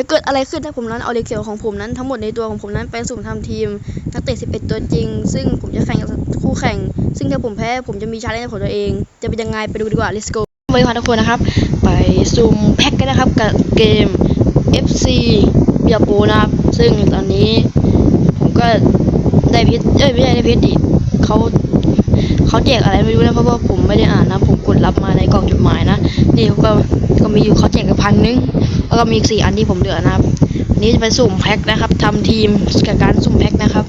จะเกิดอะไรขึ้นถ้าผมนั้นเอาเลขเขียวของผมนั้นทั้งหมดในตัวของผมนั้นไปสุ่มทำทีมนักเตะ 11 ตัวจริง ซึ่งผมจะแข่งกับคู่แข่ง ซึ่งถ้าผมแพ้ผมจะมีชาเลนจ์ของตัวเอง จะเป็นยังไงไปดูดีกว่า let's go ไปค่ะทุกคนนะครับ ไปสุ่มแพ็กกันนะครับกับเกม FC เบียโปนะครับ ซึ่งตอนนี้ผมก็ได้พิษเอ้ยไม่ใช่ได้พิษดิเขาเขาแจกอะไรไม่รู้นะเพราะว่าผมไม่ได้อ่านนะ ผมกดรับมาในกล่องจดหมายนะนี่ก็ก็มีอยู่เขาแจกกันพันนึง แล้วก็มีอีกสี่อันที่ผมเหลือนะครับนี้จะเป็นสุ่มแพ็คนะครับทำทีมกับการสุ่มแพ็คนะครับ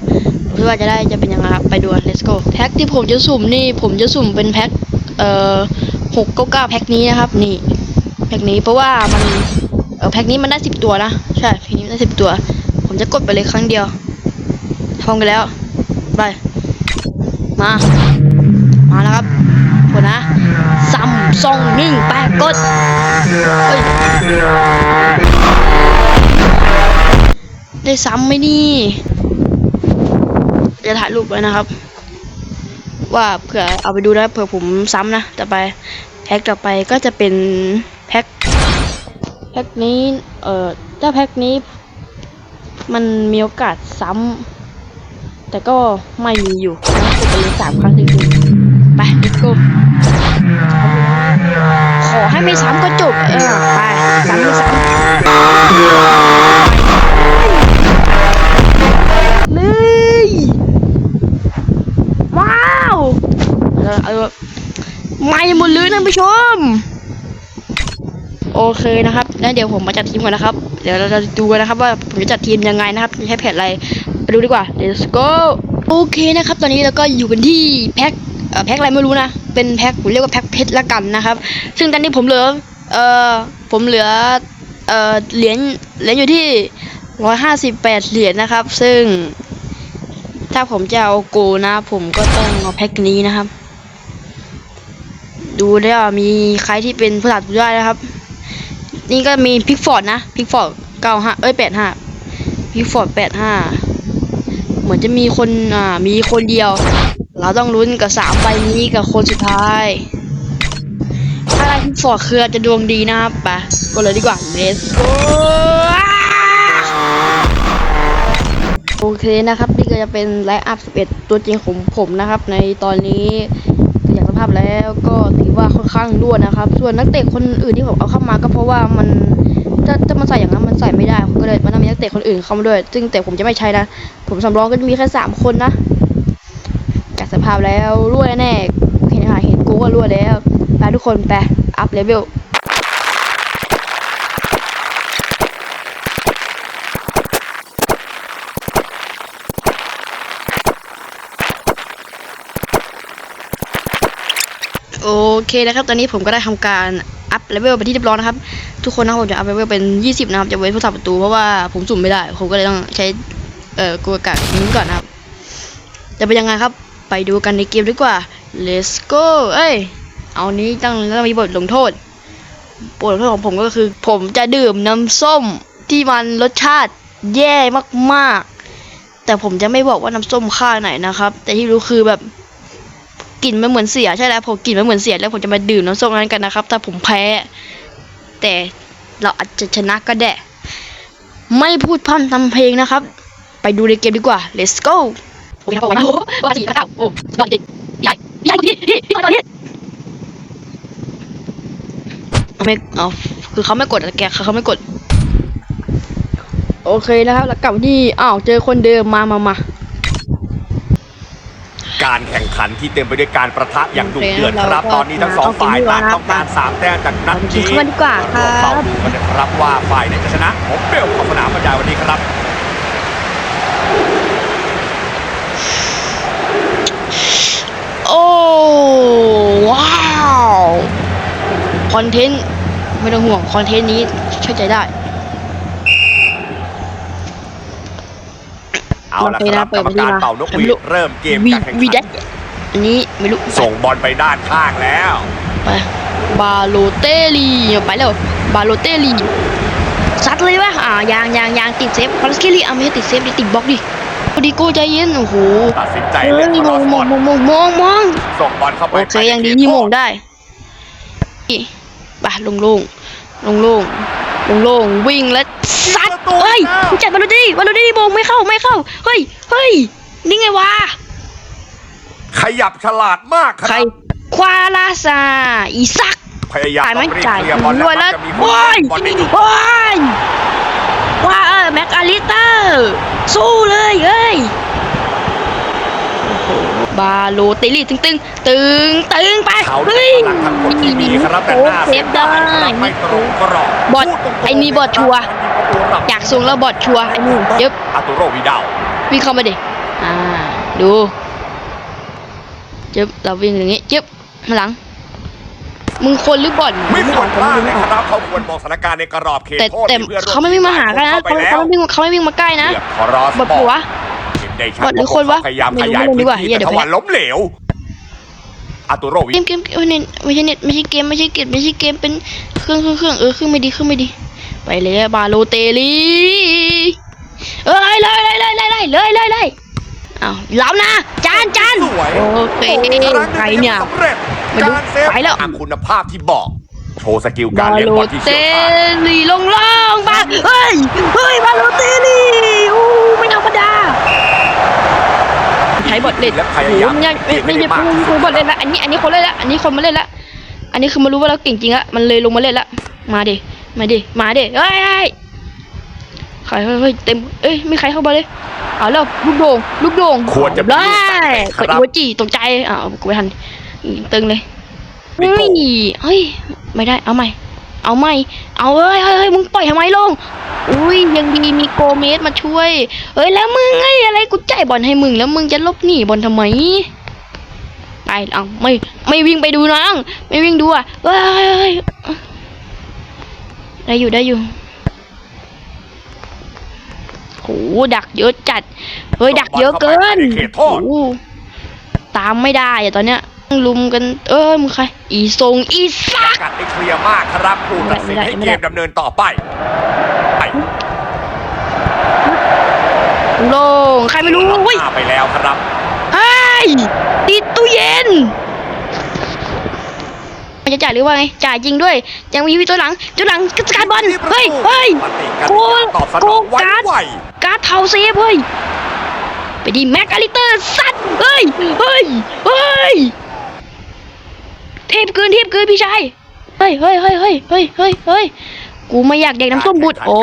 เพื่อว่าจะได้จะเป็นยังไงครับไปดู let's go แพ็คที่ผมจะสุ่มนี่ผมจะสุ่มเป็นแพ็คเอ่อหกเก้าเก้าแพ็คนี้นะครับ นี่แพ็คนี้เพราะว่ามันเออแพ็คนี้มันได้สิบตัวนะใช่แพ็คนี้ได้สิบตัว ผมจะกดไปเลยครั้งเดียวทองกันแล้วไปมา มาแล้วครับกดนะซัม ซองหนึ่งแปดกดได้ซ้ำไหมนี่จะถ่ายรูปไว้นะครับ ว่าเผื่อเอาไปดูนะเผื่อผมซ้ำนะต่อไปแพ็คต่อไปก็จะเป็นแพ็คแพ็คนี้เอ่อถ้าแพ็คนี้ มันมีโอกาสซ้ำแต่ก็ไม่มีอยู่นะกดไปเลยสามครั้งจริงๆไป let's go ไม่ซ้ำก็จบ เออ ไปซ้ำม่ซ้ำเลยว้าวเออไม่หมดเลยท่านผู้ชม โอเคนะครับแล้วเดี๋ยวผมมาจัดทีมก่อนนะครับ เดี๋ยวเราจะดูกันนะครับ ว่าผมจะจัดทีมยังไงนะครับใช้แผนอะไรไปดูดีกว่า let's go โอเคนะครับ ตอนนี้เราก็อยู่กันที่แพ็ค แพ็คอะไรไม่รู้นะ เป็นแพ็คผมเรียกว่าแพ็คเพชรละกันนะครับ ซึ่งตอนนี้ผมเหลือ เอ่อ ผมเหลือ เอ่อ เหรียญ เหรียญอยู่ที่ร้อยห้าสิบแปดเหรียญนะครับ ซึ่ง ถ้าผมจะเอาโกนะ ผมก็ต้องเอาแพ็คนี้นะครับ ดูได้วมีใครที่เป็นผู้ตัดได้นะครับ นี่ก็มีพิกฟอร์ดนะ พิกฟอร์ดเก้าห้าเอ้ยแปดห้าพิกฟอร์ดแปดห้าเหมือนจะมีคน อ่า มีคนเดียว เราต้องลุ้นกับสามใบนี้กับคนสุดท้าย ถ้าได้พิกฟอร์ดคือจะดวงดีนะครับไปก็เลยดีกว่า let's go โอเคนะครับ นี่ก็จะเป็นไลฟ์อัพ 11 ตัวจริงของผมนะครับ ในตอนนี้อย่างสภาพแล้วก็ถือว่าค่อนข้างรั่วนะครับ ส่วนนักเตะคนอื่นที่ผมเอาเข้ามาก็เพราะว่ามันถ้าถ้ามันใส่อย่างนั้นมันใส่ไม่ได้ผมก็เลยมันต้องมีนักเตะคนอื่นเข้ามาด้วย ซึ่งแต่ผมจะไม่ใช้นะ ผมสำรองก็จะมีแค่สามคนนะ สภาพแล้วรั่วแน่เห็นหาเห็นกูก็รั่วแล้วไปทุกคนไปอัพเลเวลโอเคนะครับ ตอนนี้ผมก็ได้ทำการอัพเลเวลไปที่เรียบร้อยนะครับ ทุกคนนะผมจะอัพเลเวลเป็น 20 นะครับ จะเว้นผู้สับประตูเพราะว่าผมสุ่มไม่ได้ ผมก็เลยต้องใช้ เอ่อกลัวกากนี้ก่อนนะครับ จะเป็นยังไงครับ ไปดูกันในเกมดีกว่า let's go เอ้ย เอานี้ต้องต้องมีบทลงโทษ บทลงโทษของผมก็คือ ผมจะดื่มน้ำส้มที่มันรสชาติแย่มากๆ แต่ผมจะไม่บอกว่าน้ำส้มค่าไหนนะครับ แต่ที่รู้คือแบบกลิ่นมันเหมือนเสียใช่แล้วผมกลิ่นมันเหมือนเสียแล้วผมจะมาดื่มน้ำส้มนั้นกันนะครับ ถ้าผมแพ้ แต่เราอาจจะชนะก็ได้ ไม่พูดพร่ำทำเพลงนะครับ ไปดูในเกมดีกว่า let's go โอเคครับผมนะโอ้ว่าสีนะครับโอ้สุดยอดจริงใหญ่ใหญ่ที่ที่ที่ตอนนี้ไม่เอาคือเขาไม่กดอะแกเขาเขาไม่กด โอเคนะครับ แล้วกลับมาที่อ้าวเจอคนเดิมมามามาการแข่งขันที่เต็มไปด้วยการประทะอย่างดุเดือดโอเคครับเราก็ตอนนี้ทั้งสองเอาเกมฝ่ายดีกว่าต่างครับต้องการสามแต้มจากนัดเอาเกมนี้เข้ามาดีกว่าครับเราดูกันนะครับว่าฝ่ายไหนจะชนะ ผมเบลขอบสนามบรรยายวันนี้ครับ โอ้ ว้าว คอนเทนต์ไม่ต้องห่วงคอนเทนต์นี้เชื่อใจได้ เอาละครับโอเคนะเปิกรดรมไปที่การมาเป่านกหวีไม่รู้ดเริ่มเกมวีการแข่งวีขัเด็นอันนี้ไม่รู้ส่งบอลไปด้านข้างแล้วไปบาโลเตลลีไปแล้วบาโลเตลลีซัดเลยวะอ่ายางยางยางติดเซฟพาราสเคลลี่อะไม่ใช่ติดเซฟดิติดบล็อกดิโอดิโก้ใจเย็นโอ้โหตัดสินใจเฮ้เล่ยนมรอองสมบอองลมองมองมองส่งบอลเข้าไปโอเคยังดีที่โมงได้ นี่ไปลงลงลงลงโล่งๆวิ่งแล้วซัดเฮ้ยมึงจัดบอลลูดี้บอลลูดี้โบงไม่เข้าไม่เข้าเฮ้ยเฮ้ยนี่ไงวะขยับฉลาดมากคใครรับควาลาซาอีซักพยายามจ่ายต้ไม่องรีบจ่ายเคลียร์บอลด้วยแล้แล้ววจะมีคนโอ้ยบอลได้อยู่โอ้ยว่าเออแม็กอาลิเตอร์ สู้เลยเอ้ยโอ้โห บาโลเตลี่ตึงตึงตึงตึงไปเขาเฮ้ยพลังทั้งหมดที่มีครับแต่หน้าเซเสียฟดาได้ยครับไม่ตรงกรอบบอทพูดตรงๆไอ้นี่บอทชัวร์อยากส่งแล้วบอดชัวร์ไอ้หนูเย็บอาตุโรวิดาววิ่งเข้ามาดิอ่าดูเจ็บเราวิ่งอย่างงี้เจ็บมาหลังมึงคนหรือบอดไม่ควรพลาดไม่เลยออกครับเขาควรมองสถานการณ์ในกรอบเขตแต่โทษแต่ที่พื่อนร่เขาไม่วิ่งมาหากันนะเข้าไปเขาแล้วเขาไม่วิ่งเขาไม่วิ่งมาใกล้นะเลือกคอรอสบอดหัวเห็น ได้ชัดว่าพวกาพยายามขยายพื้นที่แต่าว่าล้มเหลวอัตวโรวิเกมเกมไม่ใช่เน็ตไม่ใช่เกมไม่ใช่เกมไม่ใช่เกมเป็นเครื่องเครื่องเครื่องเออเครื่องไม่ดีเครื่องไม่ดี ไปเลยบาโลเตลีเออไล่ไลยเลยเลยเลยเลยเลยเลยอ้าวล้ำนะจานจานโอเคใครเนี่ยไปแล้วคุณภาพที่บอกโชว์สกิลการเลี้ยงบอลที่เชี่ยวชาญบาโลเตลีลงล่องบ้าเฮ้ยเฮ้ยบาโลเตลี ช้บทเล่นและพโอ้ยายามโหไม่ไม่ไม่ไม่ไม่ไม่บทเล่นละอันนี้อันนี้คนเล่นละอันนี้คนมาเล่นละอันนี้คือมารู้ว่าเราเก่งจริงละมันเลยลงมาเล่นละมาดิมาดิมาดิเฮ้ยเฮ้ยใครเฮ้ยเฮ้ยเต็มเอ้ยไม่ใครเข้ามาเลยเอาแล้วลูกโด่งลูกโด่งควรจะมีได้ลูกตั้งแต่คเปิดรับหัวจีตกใจอ้าวกูไม่ทันตึงเลยปิเฮ้โป้ยเฮ้ยไม่ได้เอาใหม่ เอาใหม่ เอาเฮ้ยเฮ้ยเฮ้ยมึงปล่อยทำไมลง อุ้ยยังดีมีโกเมสมาช่วยเฮ้ยแล้วมึงไงอะไรกูจ่ายบอลให้มึงแล้วมึงจะลบหนีบอลทำไมไปเอาไม่ไม่วิ่งไปดูน้องไม่วิ่งดูอะเฮ้ยเฮ้ยเฮ้ยได้อยู่ได้อยู่โหดักเยอะจัด เฮ้ยดักเยอะเกินในเขตโทษโอ้ตามไม่ได้อะตอนเนี้ย ลุมกัน เอ้ยมึงใคร อีทรงอีซักกัดได้เคลียร์มากครับผู้ตัดสินให้ไม่เกได้มดำเนินต่อไปไปโล่งใครไม่รู้เฮ้ยหน้าไปแล้วครับเฮ้ยติดตู้เย็นมันจะจ่ายหรือว่าไงจ่ายจริงด้วย ยังมีวิตัวหลังตัวหลังกระการบอลเฮ้ยเฮ้ยปฏิกิโกริยาตอบสนโกองไวการ์ดไวการ์ดเทาเซฟเฮ้ยไปดีแม็กอาลิเตอร์สัตว์เฮ้ยเฮ้ยเฮ้ยเทพเกินเทพเกินพี่ชายเฮ้ยเฮ้ยเฮ้ยเฮ้ยเฮ้ยเฮ้ยเฮ้ยกูไม่อยากเด็กน้ำส้มบุตรโอ้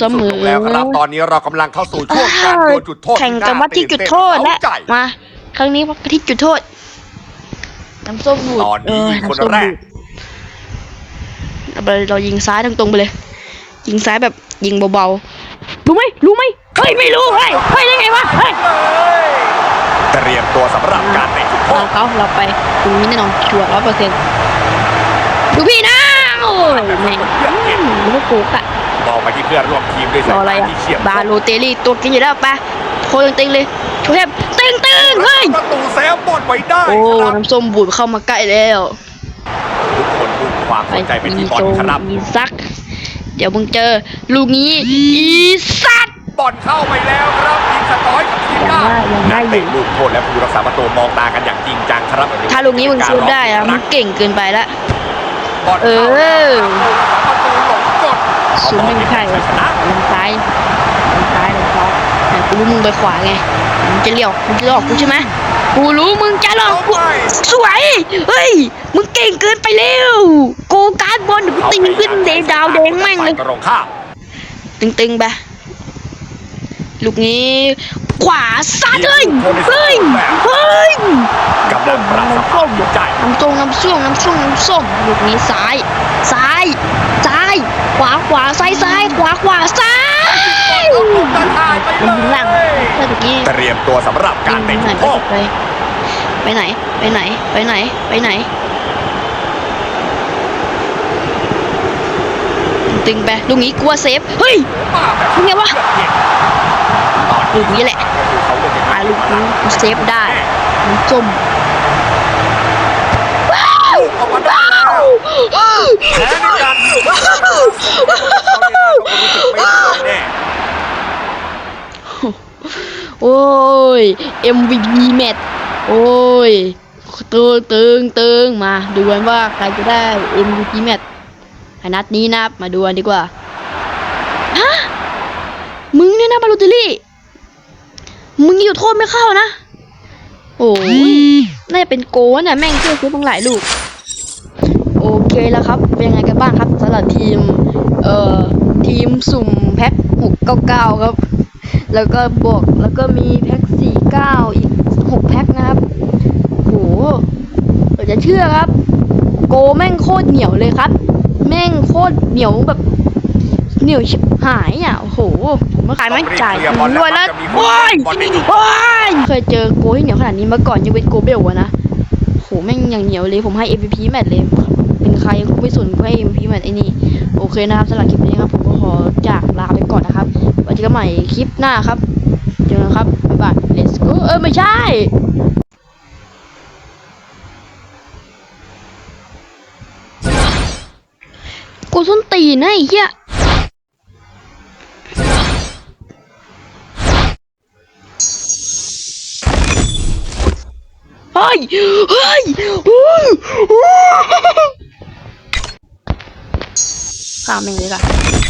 เสมอลงแล้วครับตอนนี้เรากำลังเข้าสู่ช่วงการดวลจุดโทษแข่งกันวัดที่จุดโทษและใจมา ครั้งนี้วัดที่จุดโทษน้ำส้มบูดตอนนี้ยิงคนเออำส้มแรกบูดเราเรายิงซ้ายตรงๆไปเลย ยิงซ้ายแบบยิงเบาๆรู้ไหมรู้ไหมเฮ้ยไม่รู้เฮ้ยเฮ้ยได้ไงวะเฮ้ยเตรียมตัวสำหรับการ เตะจุดโทเราษเขาเราไปตรงนี้แน่นอนชัวร์ร้อยเปอร์เซ็นต์ดูพี่นะโอ้ยแม่งอืมลูกโกกอะมองไปที่เพื่อนร่วมทีมด้วยรสาอยอะไรตาอะที่เฉียบบาโลเตลลี่ตัวกินอยู่แล้วไปโคตรตึงๆเลยโชว์เทพตึงตึงๆเฮ้ยประตูเซฟบอลไว้ได้โอ้ครับน้ำส้มบูดเข้ามาใกล้แล้วทุกคนมุ่งความสนใจไปที่บอลครับอีซัก เดี๋ยวมึงเจอลูกนี้อีซัก บอลเข้าไปแล้วครับยิงสกอยกับทีมยังได้ยังได้นักอยู่เตะลูกโทษและผู้รักษาประตูมองตากันอย่างจริงจังครับถ้าลูกนี้มึงซูดได้อะมึงเก่งเกินไปละ บอลเอเข้าอแล้วครับผู้รักษาประตูหลงกดซูดไม่ใช่เอาบอลที่ชนะลงซ้ายลงซ้ายลงซ้ายแต่กูรู้มึงไปขวาไง มึงจะเลี้ยว มึงจะหลอกกูใช่ไหมกูรู้มึงจะหลอกกู สวย เฮ้ย มึงเก่งเกินไปแล้วโกการ์ดบอลเดี๋ยวกูตีมึงขึ้นเดดาวแดงแม่งเลย ตรงข้ามตึงๆไป ลูกนี้ ขวาซัดเลยเฮ้ยเฮ้ยกำลังปรับสภาพจิตใจน้ำส้มน้ำส้มน้ำส้มน้ำส้มลูกนี้ซ้ายซ้ายซ้ายขวาขวาซ้ายซ้ายขวาขวาซ้ายตะข่ายไปมันยิงหลังเลยเมื่อกี้เตรียมตัวสำหรับการเตะไหนจุดโทษไปไปไหนไปไหนไปไหนไปไหน ตึงไปลูกนี้กลัวเซฟ เฮ้ยเป็ไงวะลูกนี้แหละอาลูกนี้เซฟได้มันจมว้าวว้าวโอ้ย MVP แมตโอ้ยตึงตึงตึงมา ดูกันว่าใครจะได้ MVP แมต นัดนี้นะครับมาดูกันดีกว่าฮะมึงเนี่ยนะบาลูติลี่ มึงอยู่โทษไม่เข้านะ โอ้ยน่าจะเป็นโกนน่ะแม่งเชื่อซื้อตั้งหลายลูก โอเคแล้วครับ เป็นยังไงกันบ้างครับสำหรับทีม เอ่อ ทีมสุ่มแพ็ค699ครับ แล้วก็บวกแล้วก็มีแพ็ค49อีก6แพ็คนะครับโหเดี๋ยวจะเชื่อครับ โกแม่งโคตรเหนียวเลยครับ แม่งโคตรเหนียวแบบเหนียวชิบหายอะโอ้โหผมมาขายแม่งจ่ายด้วยแล้วโอ้ยโอ้ยเคยเจอโกที่เหนียวขนาดนี้มาก่อนยังเป็นโกเบลอะนะโหแม่งอย่างเหนียวเลยผมให้ MVP แมตช์เลยเป็นใครก็ไม่สนก็ให้ MVP แมตช์ไอ้นี่โอเคนะครับสำหรับคลิปนี้ครับผมก็ขอจากลาไปก่อนนะครับไว้เจอกันใหม่คลิปหน้าครับเจอกันครับบ๊ายบาย let's go เออไม่ใช่ กูส้นตีนะไอ้เหี้ยเฮ้ยเฮ้ยโอ้ยข้ามแม่งเลยค่ะ